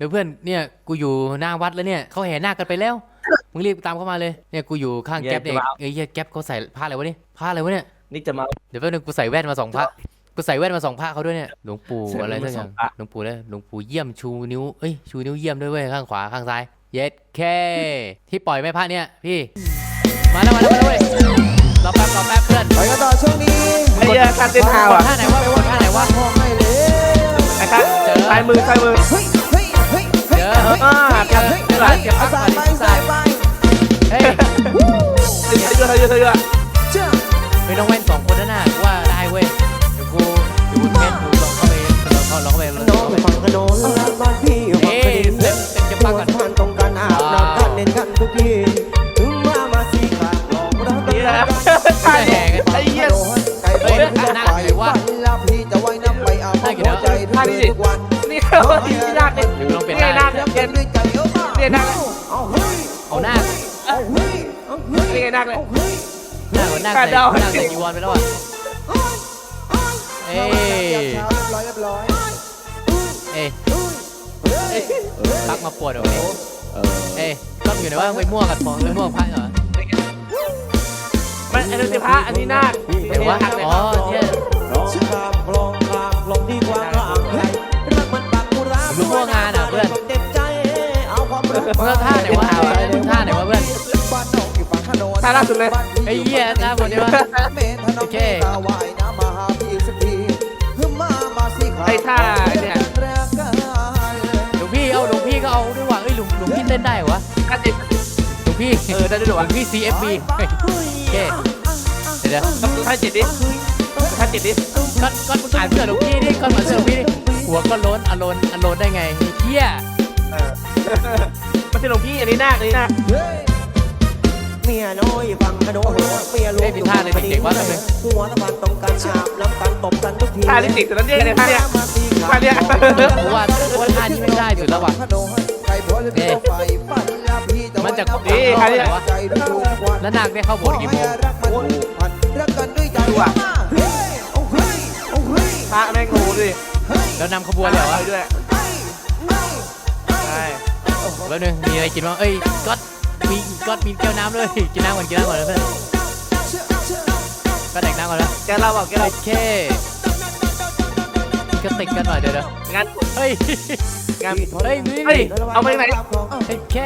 เดี๋ยวเพื่อนเนี่ยกูอยู่หน้าวัดแล้วเนี่ยเขาแห่นาคกันไปแล้วมึงรีบตามเข้ามาเลยเนี่ยกูอยู่ข้างแก๊ปเนี่ยไอ้เหี้ยแก๊ปเขาใส่ผ้าอะไรวะเนี่ยผ้าอะไรวะเนี่ยนี่จะมา เดี๋ยวแป๊บนึงกูใส่แว่นมาสองผ้ากูใส่แว่นมาสองผ้าเขาด้วยเนี่ยหลวงปู่ใส่แว่นอะไรมาสักอสอย่างงผ้า หลวงปู่เลยหลวงปู่เยี่ยมชูนิ้วเอ้ยชูนิ้วเยี่ยมด้วยเว้ยข้างขวาข้างซ้ายเย็ดแค่ที่ปล่อยไหม่พระเนี่ยพี่มาแล้วมาแล้วมาแล้วเว้ยรอแป๊บรอแป๊บเพื่อนไปกันต่อช่วงนี้ไอ้เหี้ยการเต้นฮาวกดอะท่าไหนวะไปกดท่าไหนวะพอให้เลยไอ้ครับเจอซ้ายมือซ้ายมือ เฮ้ย เฮ้ยเฮ้ยเฮ้ยเจอเฮ้ยอ่าเจอเจอหลานเก็บพักสามายดิไปสาสายไปเฮ้ยเธอเยอะเธอเยอะเยอะเจ้าไม่ต้องแว่นสองคนนั่นน่ะกูว่าได้เว้ยเดี๋ยวกูเดี๋ยวกูเทนดู เอ้าเนี่ยนาคเอาเฮ้ยเอาหน้าเอาเฮ้ยเอาเฮ้ยนี่ไงนาคเลยหน้าเหมือนหน้าใส่รเดาหน้าใส่จีวรไปแล้วอะเอ้ยเรียบร้อยเรียบร้อยเอ้ยปักมาปวดเหรอเนี่ยเอ้ยต้องอยู่ไหนวะไปมั่วกับของไปมั่วกับพระเหรอมันอันนี้พระอันนี้นาคเดี๋ยววะอ๋อเนี่ย มรักมึงเอาท่าไหนวะเอาอะไรมึงท่าไหนวะเพื่อนบ้านน้องอยู่ฝั่งถนนท่าล่าสุดเลยไอ้เหี้ยท่าหมดเลยวะเมนถนนเมตาว่ายน้ำมาหาพี่สักทีคือมามาสิขาไอ้ท่าเนี่ยแรกกันหลวงพี่เอาหลวงพี่ก็เอาด้วยว่ะเอ้ยหลวงหลวงพี่เต้นได้เหรอวะท่าเจ็ดหลวงพี่เออได้ด้วยเหรอหลวะวงพี่ CFB เฮ้ยโอเคเดี๋ยวท่าเจ็ดดิท่าเจ็ดดิก้อนก้อนมึงอ่านเสื้อหลวงพี่ดิก้อนอ่านเสื้อหลวงพี่ดิหัวก็ล้นอารมณ์อารมณ์ได้ไงไอ้เหี้ยเออ มันเป็นหลวงพี่อันนี้นาคอันนี้นาคเฮ้ยเมียน้อยฟังกระโดดเมียลูกหัวสะพานตรงกันอาบน้ำกันตบกันทุกทีท่าลิสิกแต่นั้นเนี่ยเนี่ยท่าเนี่ยท่าเนี่ยกูว่ากูว่าท่านี้ไม่ได้สุดแล้วว่ะมันจะนี่ใครเนี่ยแล้วนางได้เข้าโบสถ์กี่โมงรักกันด้วยใจดูอะเฮ้ยโอ้เฮ้ยโอ้เฮ้ยพระแม่งงูดิเฮ้ยแล้วนำขบวนเลยเหรอวะด้วยใช่ แป๊บนึงมีอะไรกินบ้างเอ้ยก๊อตมีก๊อตมีแก้วน้ำด้วยกินน้ำก่อนกินน้ำก่อนนะเพื่อนก็แดกน้ำก่อนนะแกเล่าบอกแกเล่าโอเคมีกระติกกันหน่อยเดี๋ยวเดี๋ยวงานเฮ้ยงานเฮ้ยนี่เฮ้ยเอาไปไหนโอเค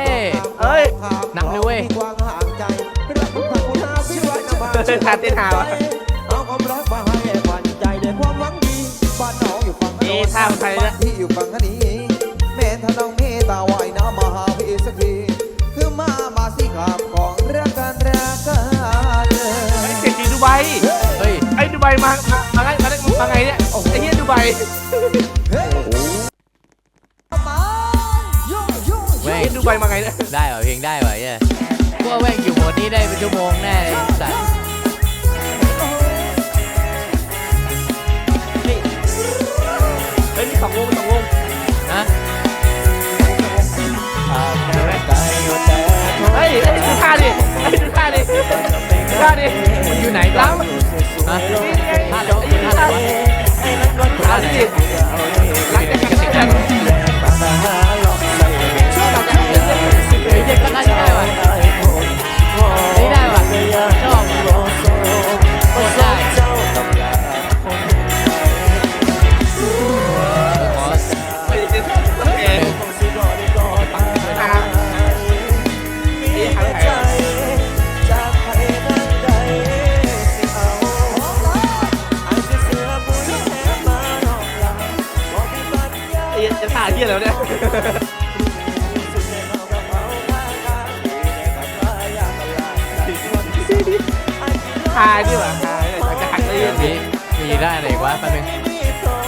เอ้ยนำเลยเว้ยท่าเต้นหาวะเอาความรักมาให้ขวัญใจด้วยความหวังดีบ้านน้องอยู่ฝั่งนี่ท่าของใครเนี่ยที่อยู่ฝั่งนี้ แม่ท่านน้องเมตตาว่ายน้ำมาหาพี่สักทีคือมามาสิครับของรักกันรักกันเลยไอ้เศรษฐีดูไบเฮ้ย ไอ้ดูไบมา มาไงมาไงมาไงเนี่ย ไอ้เหี้ยดูไบเฮ้ยมาโยโยแม่ไอ้งดูไบมาไงเนี่ย ได้ว่ะเพลงได้ว่ะเนี่ยกูว่าแม่งอยู่โหมดนี้ได้เป็นชั่วโมงแน่เลยสัตว์ ท่าดิมันอยู่ไหนกันฮะท่าแล้วท่าไหนวะท่าไหนดิหลังจากกระติกกันเแล้วเนี่ยท่านี่หว่าท่าเนี่ยจะหักเลยมีมีได้อะไรอีกวะแป๊บนึง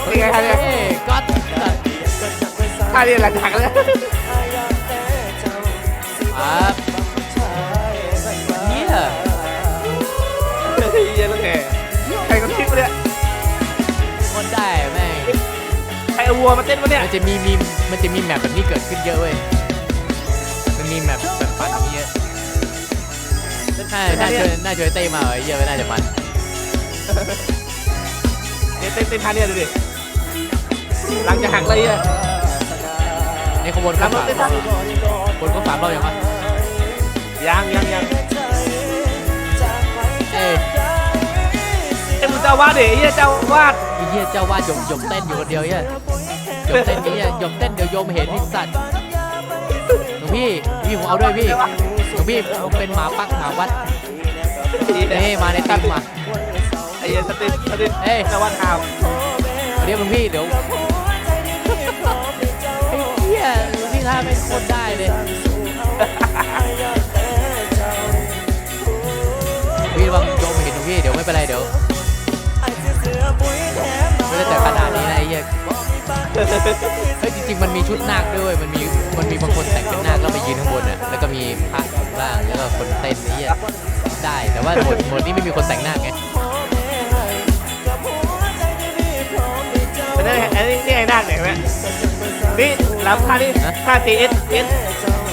นี่ไงท่าเนี่ยเฮ้ยก๊อตท่านี่แหละจะหักแล้วครับ วัวมาเต้นมาเนี่ยมันจะมีมีมันจะมีแมปแบบนี้เกิดขึ้นเยอะเว้ยมันมีแมปแบบปั่นอย่างนี้เยอะน่าน่าช่วยน่าช่วยเต้มาเหรอไอ้เหี้ยอะไม่น่าจะมันเนี่ยเต้นเต้นท่าเนี่ยดูดิหลังจะหักเลยอะเนี่ขบวนข้ามสามรอบขบวนข้ามสามรอบยังวะยังยังยังเอ้ยเอ็มงเจ้าวาดดิไอ้เหี้ยเจ้าวาดไอ้เหี้ยเจ้าว่าหยมหยมเต้นอยู่คนเดียวเหี้ย หยมเต้นไอ้เหี้ยหยมเต้นเดี๋ยวโยมเห็นไอ้สัตว์หลวงพี่พี่ผมเอาด้วยพี่หลวงพี่ผมเป็นหมาปักหมาวัดเอ้ยมาในตั้มมาไอ้เหี้ยสติสติเอ้ยเจ้าวาดข่าวเดี๋ยวหลวงพี่เดี๋ยวไอ้เหี้ยหลวงพี่ท่าเป็นคนได้เลยพี่ระวังโยมเห็นหลวงพี่เดี๋ยวไม่เป็นไรเดี๋ยวไม่ได้แต่ขนาดนี้นะไอ้เหี้ย เฮ้ยจริงๆ มันมีชุดนาคด้วย มันมี มันมีบางคนแต่งเป็นนาคแล้วไปยืนข้างบนอะ แล้วก็มีพระอยู่ข้างล่าง แล้วก็คนเต้นนี่อะได้ แต่ว่าหมดหมดนี้ไม่มีคนแต่งนาคไงเป็นไงอันนี้นี่ไอ้นาคไหนไหมนี่ลำท่านี่ท่า T S S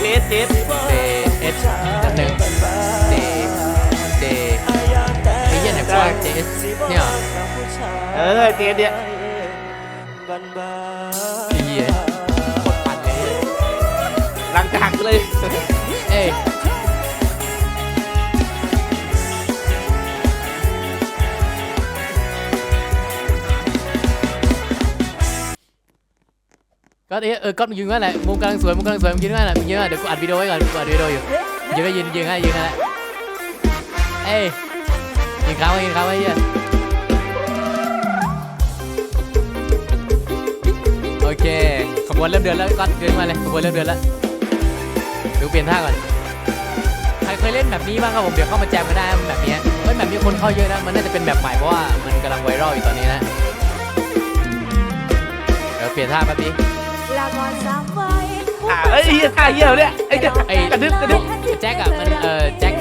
T S T S เดเอสนั่นหนึ่งเดเดไอ้เหี้ยไหนว่าเดเอสเนี่ยเหรอเออ T S เนี่ย ไอ้เหี้ยกดปั่นเลยหลังจากเลย เอ้ยก็เอ้ยเออก็ยืนนั่นแหละมุมกำลังสวยมุมกำลังสวยมึงยืนนั่นแหละมึงยืนนั่นแหละเดี๋ยวกูอัดวิดีโอไว้ก่อนกูอัดวิดีโออยู่ยืนก็ยืนยืนให้ยืนนั่นแหละเอ้ยยืนค้างไว้ยืนค้างไว้เหี้ย เคขบวนเริ่มเดินแล้วก็เดินมาเลยขบวนเริ่มเดินแล้วเดี๋ยวเปลี่ยนท่าก่อนใครเคยเล่นแบบนี้บ้างครับผมเดี๋ยวเข้ามาแจมกันได้นะแบบเนี้ยเฮ้ยแบบนี้คนเข้าเยอะนะมันน่าจะเป็นแบบใหม่เพราะว่ามันกำลังไวรัลอยู่ตอนนี้นะเดี๋ยวเปลี่ยนท่าแป๊บนึงอ่าเอ้ยไอ้เหี้ยท่าเหี้ยเนี่ยไอ้เหี้ยไอ้กระดึ๊บกระดึ๊บแจ็คอะมันเออแจ็ค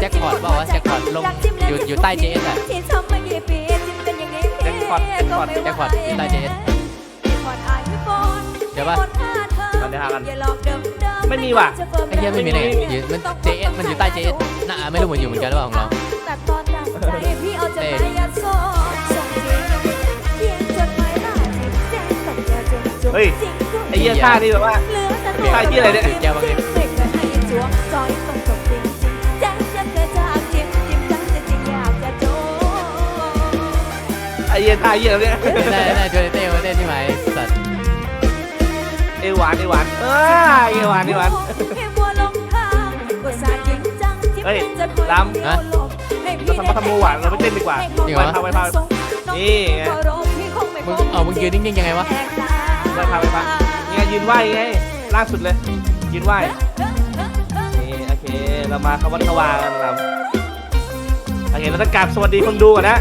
แจ็คพอตบอกว่าวะแจ็คพอตลงอยู่อยู่ใต้ JS อะแจ็คพอตแจ็คพอตแจ็คพอตอยู่ใต้ JS เดี๋ยวป่ะตอนนี้หากัน ไม่มีว่ะ ไอ้เหี้ยไม่มีเลยอยู่มัน JS มันอยู่ใต้ JS น่าไม่รู้เหมือนอยู่เหมือนกันหรือเปล่าของเรา แต่ตอนนั้นใจพี่เอาจดหมายยาโซ่ส่งเสียงเขียนจดหมายลาถึงแจ้งสัญญาจนจบเฮ้ย จริงทุก ไอ้เหี้ยท่านี่แบบว่า เหลือแต่ท่าเหี้ยอะไรเนี่ยแก้วบางทีเด็กก็ให้จวงจอยต้องจบจริงจริงแจ้งจะเกิดจากจิ้มจิ้มจังจะจริงอยากจะโดนไอ้เหี้ยท่าเหี้ยเนี่ย ได้ได้ช่วย หวานเอวหวานเออเอวหวานเอวหวานให้บัวลงทางอุตส่าห์จริงจังจิ้มเฮ้ยจนหัวลำโดนลมให้พี่เราทำมาทำโมหวานเราไม่เต้นดีกว่าจริงเหรอ ไปพาไปพานี่ไงมึงเอามึงยืนนิ่งๆยังไงวะไปพาไปพานี่ไงยืนไหวไงล่าสุดเลย ยืนไหวนี่โอเค เรามาคำวัดขวากันลำโอเคเราต้องกราบสวัสดีคนดูก่อนนะ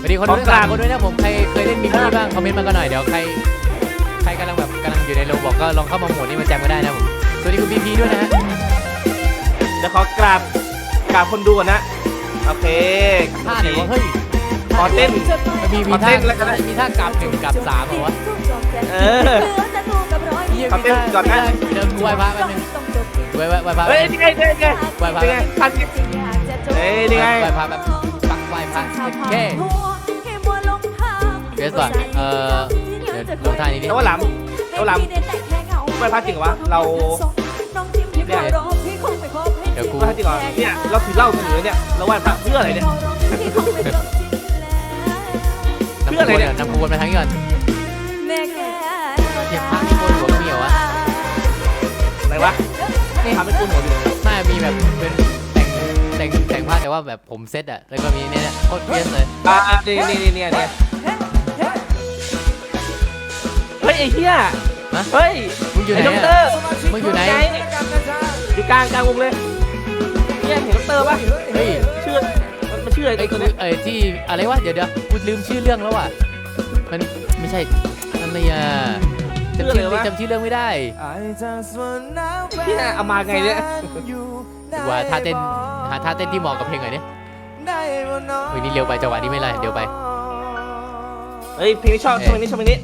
สวัสดีคนขอดูกราบคนด้วยนะผมใครเคยเล่นมิมมี่บ้างคอมเมนต์มากันหน่อยเดี๋ยวใคร อยู่ในโลบอกก็ลองเข้ามาโหมดนี้มาแจมกันได้นะผมสวัสดีคุณพีพีด้วยนะฮะเดี๋ยวขอกราบกราบคนดูก่อนนะ โอเคท่าไหนวะเฮ้ยขอเต้น มีมีขอเต้ท่านแล้วกันนะมีท่ากลับหนึ่งกลับสามเหรอวะเออเหี้ยขอเต้นก่อนนะเดี๋ยวกูไหว้พระแป๊บนึงไหว้ไหว้ไหว้พระเฮ้แป๊ยบนึงนี่ไงนี่ไงไหว้พระนี่ไงพันเฮ้ยนี่ไงไหว้พระแบบปักไหว้พระแค่เดี๋ยวก่อนเอ่อเดี๋ยวลงท่านี้ดิแล้วว่าหลำ แล้วหลำไหว้พระจริงเหรอวะเราเนี่ยเดี๋ยวกูไหว้พระจริงเหรอเนี่ยเราถือเหล้าถือเนี่ยเราไหว้พระเพื่ออะไรเนี่ยเพื่ออะไรเนี่ยนำขบวนมาทางนี้ก่อนแม่แกเก็บผ้าที่โกนหัวเมียวอะอะไรวะทำให้กูหัวดิน่าจะมีแบบเป็นแต่งแต่งแต่งผ้าแต่ว่าแบบผมเซ็ตอะแล้วก็มีเนี่ยเนี่ยโคตรเพี้ยนเลยอ่านี่นี่นี่นี่เนี่ยเฮ้ยไอ้เหี้ยฮะ เฮ้ยมึงอยู่ไหนไอ้ด็อกเตออะ ร์มึงอยู่ไหน อยู่กลางกลางวงเลยเนี่ยเห็นด็อกเตอร์ปะเฮ้ยชื่อมันมันชื่ออะไรไอ้ตัวเนี้ยไอ้ที่อะไรวะเดี๋ยวเดี๋ยวกูลืมชื่อเรื่องแล้วว่ะมันไม่ใช่อะไรอะจำชื่อจำชื่อเรื่องไม่ได้เนี่ยเอามาไงเนี่ยว่าท่าเต้นหาท่าเต้นที่เหมาะกับเพลงหน่อยดิเฮ้ยนี่เร็วไปจังหวะนี้ไม่ไรเดี๋ยวไป เฮ้ยเพลงนี้ชอบชอบเพลงนี้ชอบเพลงนี้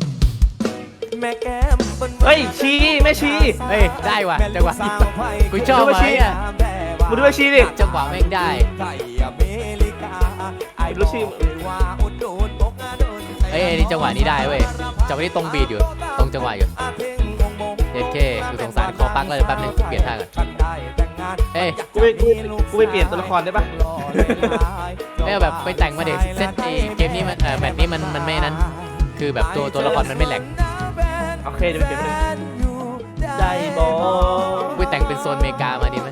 เฮ้ยชีแม่ชีเฮ้ยได้ว่ะจังหวะนี้กูชอบดูมาไหมชี้อะมาดูไอ้ชีดิจังหวะแม่งได้ดูชีเอ้ยไอ้นี่จังหวะนี้ได้เว้ยจังหวะนี้ตรงบีดอยู่ตรงจังหวะอยู่เย็นเคกูสงสารคอปักเลยแป๊บนึงเปลี่ยนท่าก่อนเฮ้ยกูไปกูกูไปเปลี่ยนตัวละครได้ปะไม่เอาแบบไปแต่งมาเด็กเซตไอเกมนี้มันเออแบบนี้มันมันไม่นั้น คือแบบตัวตัวละครมันไม่แหลก โอเคเดี๋ยวไปเปลี่ยนเป็นได้บอกูแต่งเป็นโซนอเมริกามาดีไหม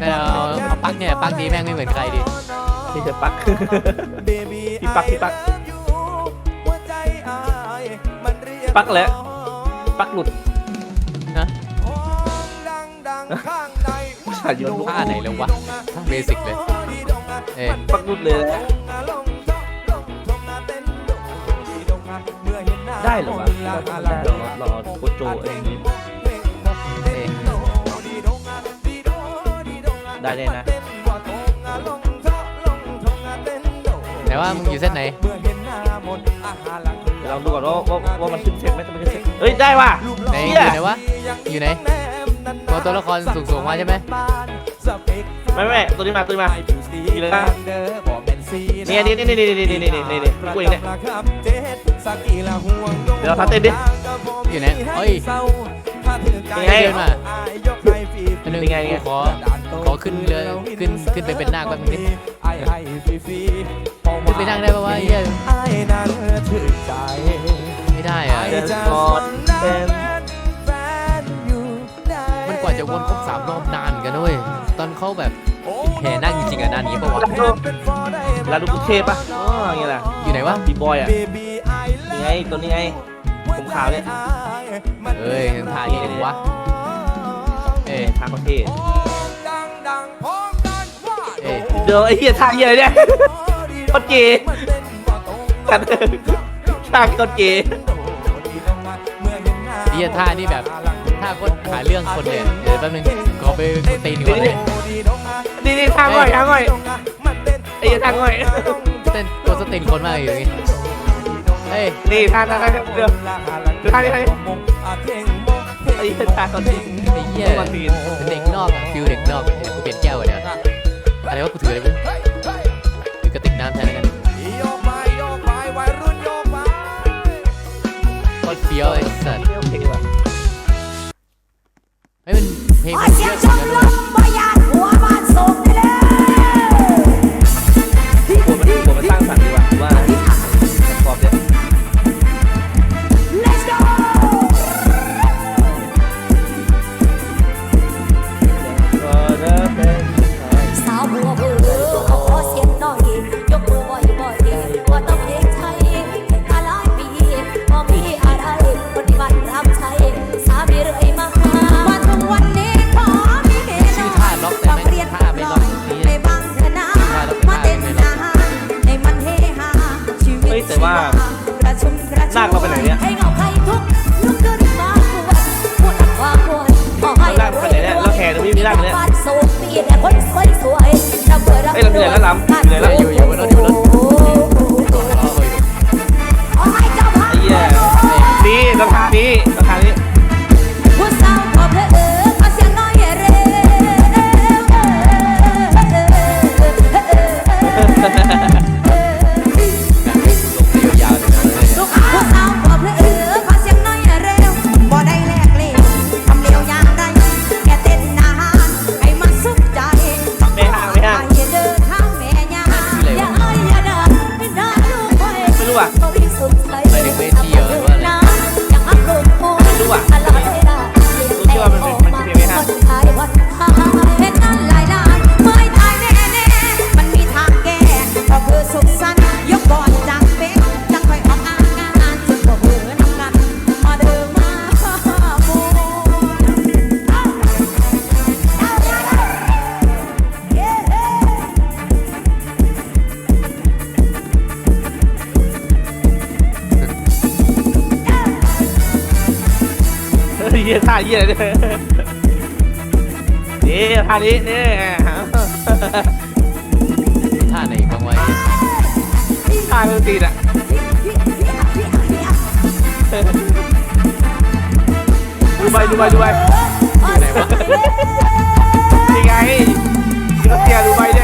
แต่เอาเอาปักเนี่ยปักดีแม่งไม่เหมือนใครดิที่เธอปัก พี่ปักพี่ปัก ปักแล้ว ปักหลุดนะขาดโยนลูกท่าไหนแล้ววะท่าเบสิกเลย เอ้ยปักหลุดเลยนะ ได้เหรอวะได้หรอรอโคโจเองนี่เอ้ยได้แน่นะแต่ว่ามึงอยู่เส้นไหนเดี๋ยวลองดูก่อนว่าว่าว่ามันขึ้นเซ็ตไหมถ้ามันขึ้นเซ็ตเฮ้ยได้ว่ะไหนอเชี่ยยู่ไหนวะอยู่ไหนตัวตัวละครสูงๆมาใช่ไหมไม่ไม่ตัวนี้มาตัวนี้มานี่เลยนะ นี่นี่นี่นี่นี่นี่นี่นี่นี่นี่กูเองเนี่ยเดี๋ยวเราทัดเต้นดิอยู่ไหนเอ้ยนี่ไงเดินมาอันนึงนี่ไงนี่ไงกูขอขอขึ้นเลยขึ้นขึ้นไปเป็นนาคแป๊บนึงดิขึ้นไปนั่งได้ปะวะไอ้เหี้ยไม่ได้อะเดินกอดเป็นมันกว่าจะวนครบสามรอบนานกันด้วยตอนเขาแบบแห่นั่งจริงๆอะนานอย่างนี้ปะวะ แล้วดูกุเทพปะอ๋ออย่างเงี้ยแหละอยู่ไหนวะ บีบอยอะนี่ไงตัวนี้ไงผมขาวเนี่ยเอ้ยทางนี้เองวะ เอ้ยทางประเทศเอ้ยเดี๋ยวไอ้เหี้ยทางเหี้ยอะไรเนี่ยโคตรเก๋กันทางโคตรเก๋ไอ้เหี้ยท่านี่แบบท่าโคตรหาเรื่องคนเลยเดี๋ยวแป๊บนึงขอไปกดตีนก่อนเลยนี่นี่ทางง่อยทางง่อย ไอ้เหี้ยทางง่อยเต้นตัวสตินคนมากอยู่นี่เฮ้ยนี่ทางทางทางเดี๋ยวเดี๋ยวทางนี้ทางนี้ไอ้เหี้ยทางโคตรเก๋ไอ้เหี้ยมาตีนเป็นเด็กนอกอะฟิลเด็กนอกเดี๋ยวกูเปลี่ยนแก้ เหนื่อยแล้วล้ำ เยี่ยท่าเหี้ยอะไรเนี่ยนี่ท่านี้นี่ท่าไหนบ้างวะท่าเครื่องตีนอะดูไปดูไปดูไปยู่ไหนวะนี่ไงเขาเสียดูไปเนี่ย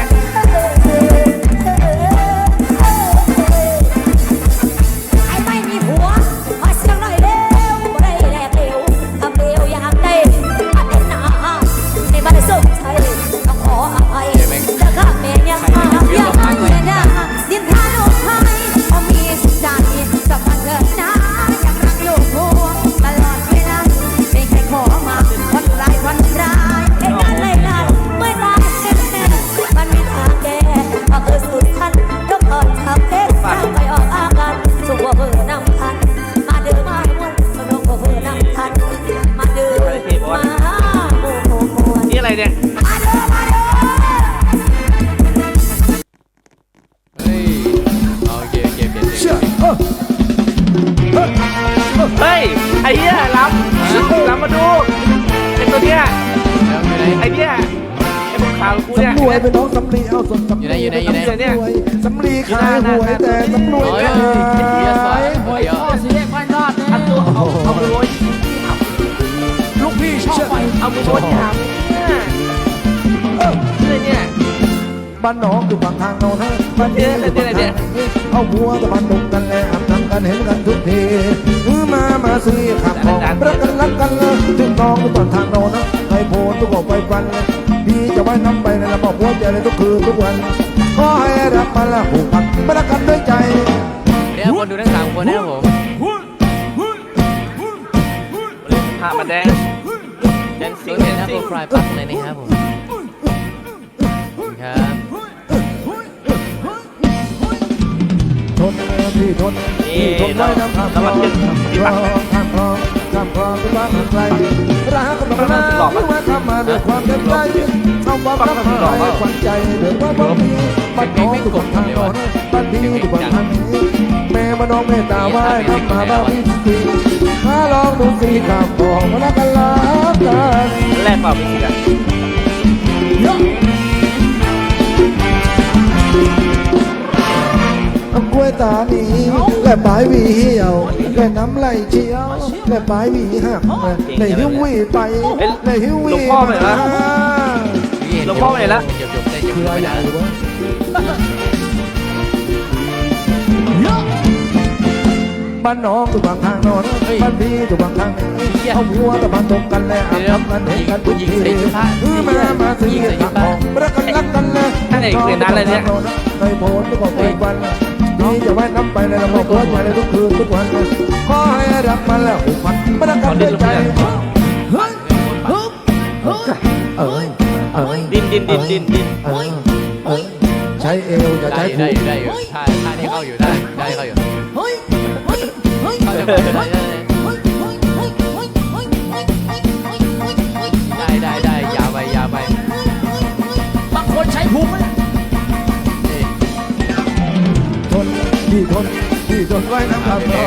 วยเป็นน้องสำลีเอาสดสำอยู่ลีไหนอยู่ไหนอยู่ไหนสำรวยสำลีขายหวยแต่สำรวยโอ้ยขายเบียร์สวยเดี๋ยวอันตัวเอาเอาไปโรยลูกพี่ชอบไปเอาไปโรยถามเนี่ยเนี่ยบ้านน้องอยู่ฝั่งทางโน้นะบ้านนี้อยู่ฝั่งทางนี้เอาหัวกับบ้านตรงกันแลอาบน้ำกันเห็นกันทุกทีมือมามาซื้อขับของรักกันรักกันเลยถึงน้องอยู่ฝั่งทางโน้นะใครโพนทุกคนไปฟันเลย พี่จะไว้น้ำไปในระบบหัวใจเลยทุกคืนทุกวันขอให้รักมันและผูกพันไม่รักกันด้วยใจ เดี๋ยวคนดูทั้งสามคนนะครับผมผ่ามาแดงแดนซิตังวแดเห็นนนะซิโปงรไฟล์ปั๊บเลยนะครับผมครับทนพี่ทนพี่ทนไว้น้ำข้ามคลองข้ามคลองข้ามคลองข้ามองไปบ้านไกลรักกันมาหรือว่าทำมาด้วยความเต็มใจเอาความรักมาให้ควันใจเดือดว่าบ้านนี้บ้านน้องอยู่ฝั่งทางโน้นบ้านพี่อยู่ฝั่งทางนี้แม่มาน้องเมตตาไหว้น้ำมาบ้านพี่สิถ้าลองดูสิข้ามคลองมารักกันรักกันแรกเปล่าไม่เสียกล้วยตานี และปลายหวีเหี่ยวและน้ำไหลเชียวและปลายหวีหักในหิ้วหวีไปในหิ้วหวีมาหลวงพ่อไปไหนละจบจบได้จบคือไปอะไรแล้วหรือว่าบ้านน้องอยู่บางทางโนอนบ้านพี่อยู่บางทางนี้เอาหัวกับมันตรงกันแล้วทำกันเห็นกันทุกทีคือมามาซื้อทางของรักกันรักกันเลยในโพสต์ก็ไปวัน นี่จะไว้น้ำไปในระบบหัวใจในทุกคืนทุกวันขอให้รักมันแล้วผูกพันไม่รักกันด้วยใจเฮ้ยเฮ้ยดินดินดินดินดินเฮ้ยเฮ้ยใช้เอวจะใช้อยู่ได้ได้อยู่ท่าท่านี้เข้าอยู่ได้ได้เข้าอยู่เฮ้ยเฮ้ยเฮ้ย นที่ทนที่ทนไว้น้ำตาคลอ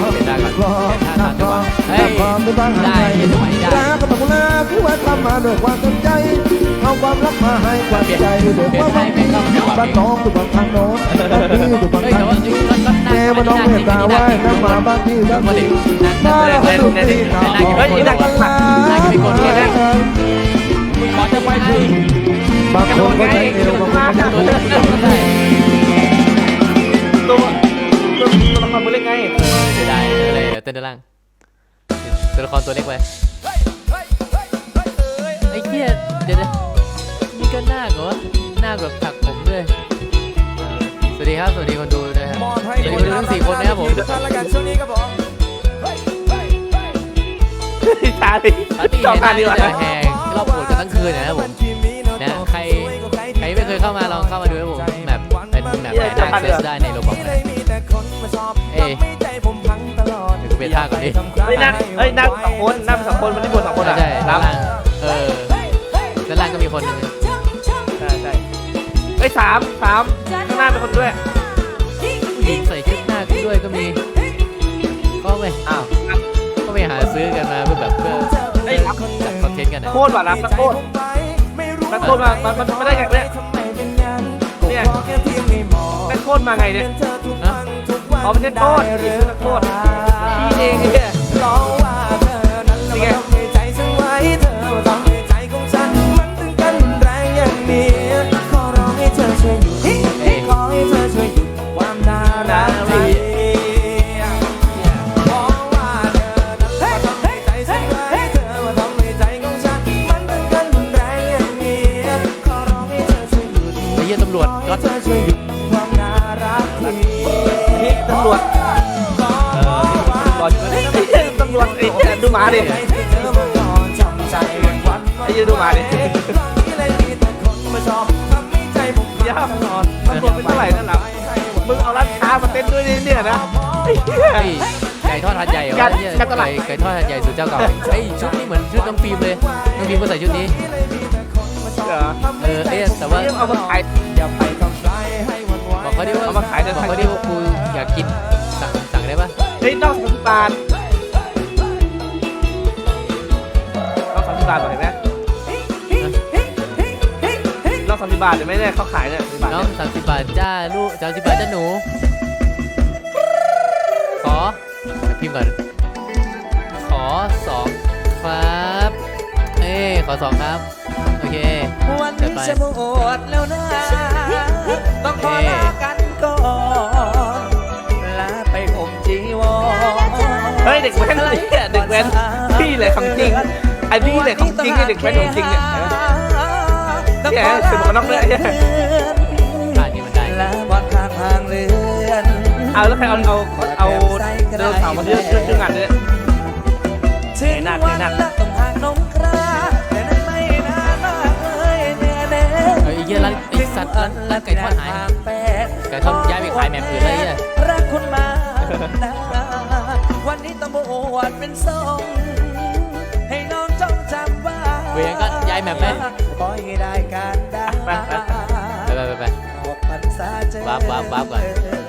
คลอน้ำคลอน้ำคลอไม่บ้างหายใจรักก็ต้องลาผู้ว่าทำมาด้วยความตั้งใจเอาความรักมาให้ความใจดี๋ยวว่าบ้านบ้านน้องอยู่บางทางโน้นบ้านพี่อยู่บางทางนี้แม่มาน้องเมตตาไว้น้ำมาบ้านพี่บ้านพี่มาแล้วก็ดูที่ข่าวของลาขอจะไปภูมิบางคนก็ใช้เอวบางคนก็ใช้เล็กตัว เดี๋ยวเต้นด้านล่างตัวละครตัวเล็กไปไอ้เหี้ยเดี๋ยวนะนี่ก็นาเหรอหน้าแบบถักผมด้วย สวัสดีครับ สวัสดีคนดูนะครับสวัสดีคนดูทั้งสี่คนนะครับผมตาดิปาร์ตี้จองในการงดีกว่าแหกรอบโบสถ์กันทั้งคืนนะครับผมนะใครใครไม่เคยเข้ามาลองเข้ามาดูนะผมแบบเป็นแบบแหกเซสได้ในโรบอท ลี่ยนท่าก่อนดิเฮ้ยนั่งเฮ้ยนั่งสองคนนั่งสองคนมันได้บนสองคนใช่อะใช่ด้านรับล่างเออด้านล่างก็มีคนหนึงใช่ใช่เฮ้ยสามสามข้างหน้าเป็นคนด้วยผู้หญิงใส่ชุดหน้าคด้วยก็มีก็ไปอ้าวก็ไปหาซื้อกันมาเพื่อแบบเพื่อเฮ้ยรับจัดคอนเทนต์กันนะโคตรว่ะรับนักโทษนักโทษมามันมันไม่ได้ไงเนี่ยเนี่ยนักโทษมาไงเนี่ยฮะอ๋อไม่ใช่โทษนี่คือนักโทษ พี่เองเนี่ยนี่ไเจ้าเก่าไอ้ยชุดนี้เหมือนชุดน้องฟิล์มเลยน้องฟิล์มก็ใส่ชุดนี้เหรอเออเอ๊ะแต่ว่าเอามาขายบอกเขาดิว่าเอามาขายเดี๋ยวบอกเขาดิว่ากูอยากกินสั่งสั่งได้ปะเฮ้ยนอกสามสิบบาทนอกสามสิบบาทหน่อยไหมสิบบาทเดี๋ยวไม่ได้เขาขายเนี่ยสิบบาทน้องเนี่ยสามสิบบาทจ้าลูกสามสิบบาทจ้าหนูขอพิมพ์ก่อนขอ สองครับเอ้ยขอสองครับ โอเควันนี้จะบวชแล้วนะ ต้องขอลากันก่อนลาไปผมจีวรเฮ้ยเด็กแว้นเนี่ยเด็กแว้นพี่เลยของจริงไอ้พี่เลยของจริงไอ้เด็กแว้นของจริงเนี่ยเนี่ยเสือหมวกกันน็อกด้วยเนี่ยอ่านี่มันได้ลาบอดข้างทางเรือนเอาแล้วใครเอาเอาเอาเดินสาวมาเยอะเยอะเยอะงานเนี่ย ถึงวันละต้องทางนงกราแต่นั้นไม่นานมากเลยแน่แน่เฮ้ยไอ้เหี้ยร้านไอ้สัตว์ร้านร้านไก่ทอดหายไก่ทอดย้ายไปขายแหม่มอื่นเลยเนี่ยรักคุณมานะวันนี้ต้องบวชเป็นทรงให้น้องจงจำไว้เวรก็ย้ายแหม่มไหมขอให้ได้การได้ไปไปไปไปไปไปไปออกพรรษาเจอวาบวาบวาบก่อนเ